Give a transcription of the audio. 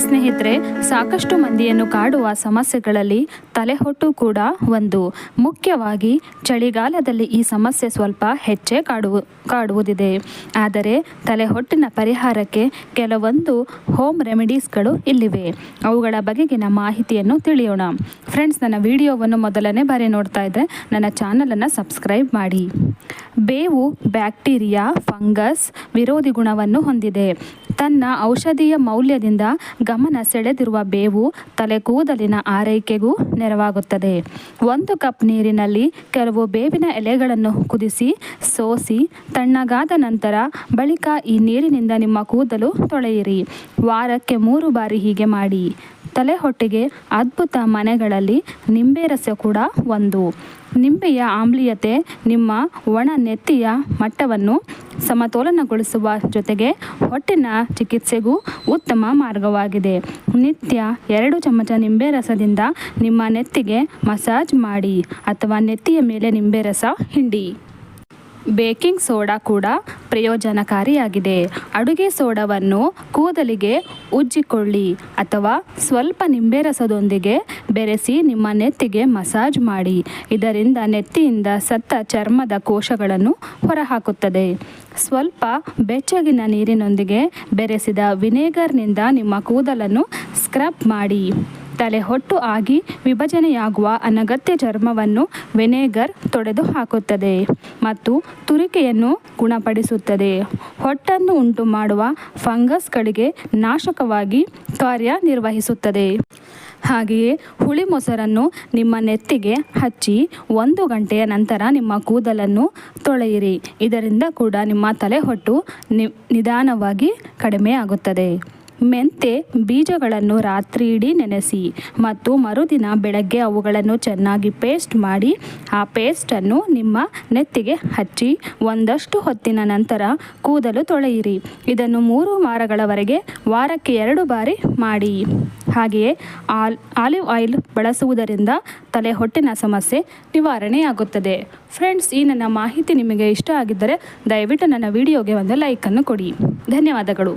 ಸ್ನೇಹಿತರೆ, ಸಾಕಷ್ಟು ಮಂದಿಯನ್ನು ಕಾಡುವ ಸಮಸ್ಯೆಗಳಲ್ಲಿ ತಲೆಹೊಟ್ಟು ಕೂಡ ಒಂದು. ಮುಖ್ಯವಾಗಿ, ಚಳಿಗಾಲದಲ್ಲಿ ಈ ಸಮಸ್ಯೆ ಸ್ವಲ್ಪ ಹೆಚ್ಚೇ ಕಾಡುವ, ಕಾಡುವುದಿದೆ. ಆದರೆ, ತಲೆಹೊಟ್ಟಿನ ಪರಿಹಾರಕ್ಕೆ ಕೆಲವೊಂದು ಹೋಮ್ ರೆಮಿಡೀಸ್ಗಳು ಇಲ್ಲಿವೆ. ಅವುಗಳ ಬಗೆಗಿನ ಮಾಹಿತಿಯನ್ನು ತಿಳಿಯೋಣ. ಫ್ರೆಂಡ್ಸ್ ನನ್ನ ವಿಡಿಯೋವನ್ನು ಮೊದಲನೇ ಬಾರಿ ನೋಡ್ತಾ ಇದ್ದರೆ ನನ್ನ ಚಾನಲನ್ನು ಸಬ್ಸ್ಕ್ರೈಬ್ ಮಾಡಿ. ಬೇವು ಬ್ಯಾಕ್ಟೀರಿಯಾ ಫಂಗಸ್ ವಿರೋಧಿ ಗುಣವನ್ನು ಹೊಂದಿದೆ. ತನ್ನ ಔಷಧೀಯ ಮೌಲ್ಯದಿಂದ ಗಮನ ಸೆಳೆದಿರುವ ಬೇವು ತಲೆ ಕೂದಲಿನ ಆರೈಕೆಗೂ ನೆರವಾಗುತ್ತದೆ. ಒಂದು ಕಪ್ ನೀರಿನಲ್ಲಿ ಕೆಲವು ಬೇವಿನ ಎಲೆಗಳನ್ನು ಕುದಿಸಿ, ಸೋಸಿ, ತಣ್ಣಗಾದ ನಂತರ ಬಳಿಕ ಈ ನೀರಿನಿಂದ ನಿಮ್ಮ ಕೂದಲು ತೊಳೆಯಿರಿ. ವಾರಕ್ಕೆ ಮೂರು ಬಾರಿ ಹೀಗೆ ಮಾಡಿ. ತಲೆ ಹೊಟ್ಟೆಗೆ ಅದ್ಭುತ ಮನೆಗಳಲ್ಲಿ ನಿಂಬೆ ರಸ ಕೂಡ ಒಂದು. ನಿಂಬೆಯ ಆಮ್ಲೀಯತೆ ನಿಮ್ಮ ಒಣ ನೆತ್ತಿಯ ಮಟ್ಟವನ್ನು ಸಮತೋಲನಗೊಳಿಸುವ ಜೊತೆಗೆ ಹೊಟ್ಟಿನ ಚಿಕಿತ್ಸೆಗೂ ಉತ್ತಮ ಮಾರ್ಗವಾಗಿದೆ. ನಿತ್ಯ ಎರಡು ಚಮಚ ನಿಂಬೆ ರಸದಿಂದ ನಿಮ್ಮ ನೆತ್ತಿಗೆ ಮಸಾಜ್ ಮಾಡಿ ಅಥವಾ ನೆತ್ತಿಯ ಮೇಲೆ ನಿಂಬೆ ರಸ ಹಿಂಡಿ. ಬೇಕಿಂಗ್ ಸೋಡಾ ಕೂಡ ಪ್ರಯೋಜನಕಾರಿಯಾಗಿದೆ. ಅಡುಗೆ ಸೋಡಾವನ್ನು ಕೂದಲಿಗೆ ಉಜ್ಜಿಕೊಳ್ಳಿ ಅಥವಾ ಸ್ವಲ್ಪ ನಿಂಬೆ ರಸದೊಂದಿಗೆ ಬೆರೆಸಿ ನಿಮ್ಮ ನೆತ್ತಿಗೆ ಮಸಾಜ್ ಮಾಡಿ. ಇದರಿಂದ ನೆತ್ತಿಯಿಂದ ಸತ್ತ ಚರ್ಮದ ಕೋಶಗಳನ್ನು ಹೊರಹಾಕುತ್ತದೆ. ಸ್ವಲ್ಪ ಬೆಚ್ಚಗಿನ ನೀರಿನೊಂದಿಗೆ ಬೆರೆಸಿದ ವಿನೇಗರ್ನಿಂದ ನಿಮ್ಮ ಕೂದಲನ್ನು ಸ್ಕ್ರಬ್ ಮಾಡಿ. ತಲೆ ಹೊಟ್ಟು ಆಗಿ ವಿಭಜನೆಯಾಗುವ ಅನಗತ್ಯ ಚರ್ಮವನ್ನು ವಿನೆಗರ್ ತೊಡೆದು ಹಾಕುತ್ತದೆ ಮತ್ತು ತುರಿಕೆಯನ್ನು ಗುಣಪಡಿಸುತ್ತದೆ. ಹೊಟ್ಟನ್ನು ಉಂಟು ಮಾಡುವ ಫಂಗಸ್ಗಳಿಗೆ ನಾಶಕವಾಗಿ ಕಾರ್ಯನಿರ್ವಹಿಸುತ್ತದೆ. ಹಾಗೆಯೇ ಹುಳಿ ಮೊಸರನ್ನು ನಿಮ್ಮ ನೆತ್ತಿಗೆ ಹಚ್ಚಿ ಒಂದು ಗಂಟೆಯ ನಂತರ ನಿಮ್ಮ ಕೂದಲನ್ನು ತೊಳೆಯಿರಿ. ಇದರಿಂದ ಕೂಡ ನಿಮ್ಮ ತಲೆಹೊಟ್ಟು ನಿಧಾನವಾಗಿ ಕಡಿಮೆ ಆಗುತ್ತದೆ ಮೆಂತೆ ಬೀಜಗಳನ್ನು ರಾತ್ರಿ ಇಡೀ ನೆನೆಸಿ ಮತ್ತು ಮರುದಿನ ಬೆಳಗ್ಗೆ ಅವುಗಳನ್ನು ಚೆನ್ನಾಗಿ ಪೇಸ್ಟ್ ಮಾಡಿ ಆ ಪೇಸ್ಟನ್ನು ನಿಮ್ಮ ನೆತ್ತಿಗೆ ಹಚ್ಚಿ ಒಂದಷ್ಟು ಹೊತ್ತಿನ ನಂತರ ಕೂದಲು ತೊಳೆಯಿರಿ. ಇದನ್ನು ಮೂರು ವಾರಗಳವರೆಗೆ ವಾರಕ್ಕೆ ಎರಡು ಬಾರಿ ಮಾಡಿ. ಹಾಗೆಯೇ ಆಲ್, ಆಲಿವ್ ಆಯಿಲ್ ಬಳಸುವುದರಿಂದ ತಲೆ ಹೊಟ್ಟಿನ ಸಮಸ್ಯೆ ನಿವಾರಣೆಯಾಗುತ್ತದೆ. ಫ್ರೆಂಡ್ಸ್, ಈ ನನ್ನ ಮಾಹಿತಿ ನಿಮಗೆ ಇಷ್ಟ ಆಗಿದ್ದರೆ ದಯವಿಟ್ಟು ನನ್ನ ವಿಡಿಯೋಗೆ ಒಂದು ಲೈಕನ್ನು ಕೊಡಿ. ಧನ್ಯವಾದಗಳು.